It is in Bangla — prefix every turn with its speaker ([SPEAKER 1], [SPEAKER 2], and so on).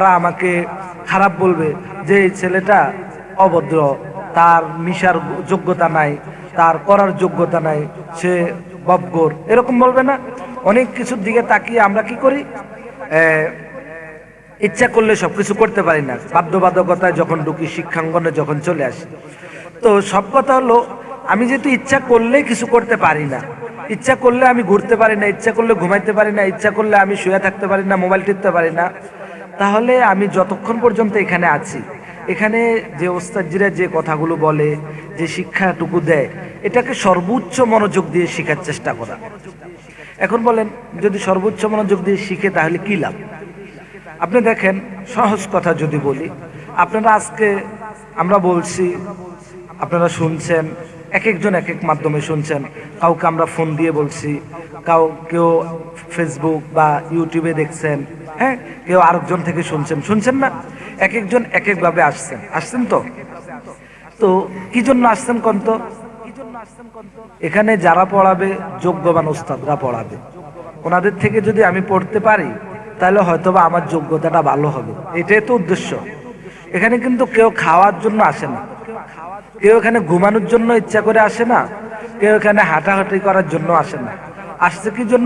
[SPEAKER 1] তারা আমাকে খারাপ বলবে যে ছেলেটা অভদ্র, তার মিশার যোগ্যতা নাই, তার করার যোগ্যতা নাই, সে ববগোর এরকম বলবে না? অনেক কিছুর দিকে তাকিয়ে আমরা কি করি? ইচ্ছা করলে সবকিছু করতে পারি না। বাধ্যবাধকতায় যখন ঢুকি, শিক্ষাঙ্গনে যখন চলে আসি। তো সব কথা হলো, আমি যেহেতু ইচ্ছা করলে কিছু করতে পারি না। ইচ্ছা করলে আমি ঘুরতে পারি না, ইচ্ছা করলে ঘুমাইতে পারি না, ইচ্ছা করলে আমি শুয়ে থাকতে পারি না, মোবাইল টিপতে পারি না তাহলে আমি যতক্ষণ পর্যন্ত এখানে আছি, এখানে যে ওস্তাদজিরা যে কথাগুলো বলে, যে শিক্ষাটুকু দেয়, এটাকে সর্বোচ্চ মনোযোগ দিয়ে শেখার চেষ্টা করা। এখন বলেন, যদি সর্বোচ্চ মনোযোগ দিয়ে শিখে তাহলে কি লাভ? আপনি দেখেন, সহজ কথা যদি বলি, আপনারা আজকে আমরা বলছি, আপনারা শুনছেন এক একজন এক এক মাধ্যমে শুনছেন, কাউকে আমরা ফোন দিয়ে বলছি কাউ কেউ ফেসবুক বা ইউটিউবে দেখছেন হ্যাঁ কেউ আরেকজন থেকে শুনছেন। শুনছেন না? এক একজন এক একভাবে আসছেন। আসছেন তো? তো কি জন্য আসছেন কন্ত? এখানে যারা পড়াবে, যোগ্যবান ওস্তাদরা পড়াবে। ওনাদের থেকে যদি আমি পড়তে পারি, তাহলে হয়তোবা আমার যোগ্যতাটা ভালো হবে। এটাই তো উদ্দেশ্য। এখানে কিন্তু কেউ খাওয়ার জন্য আসে না। কেউ এখানে ঘুমানোর জন্য ইচ্ছা করে আসে না। কেউ এখানে হাঁটাহাঁটি করার জন্য আসে না। আসছে কি জন্য?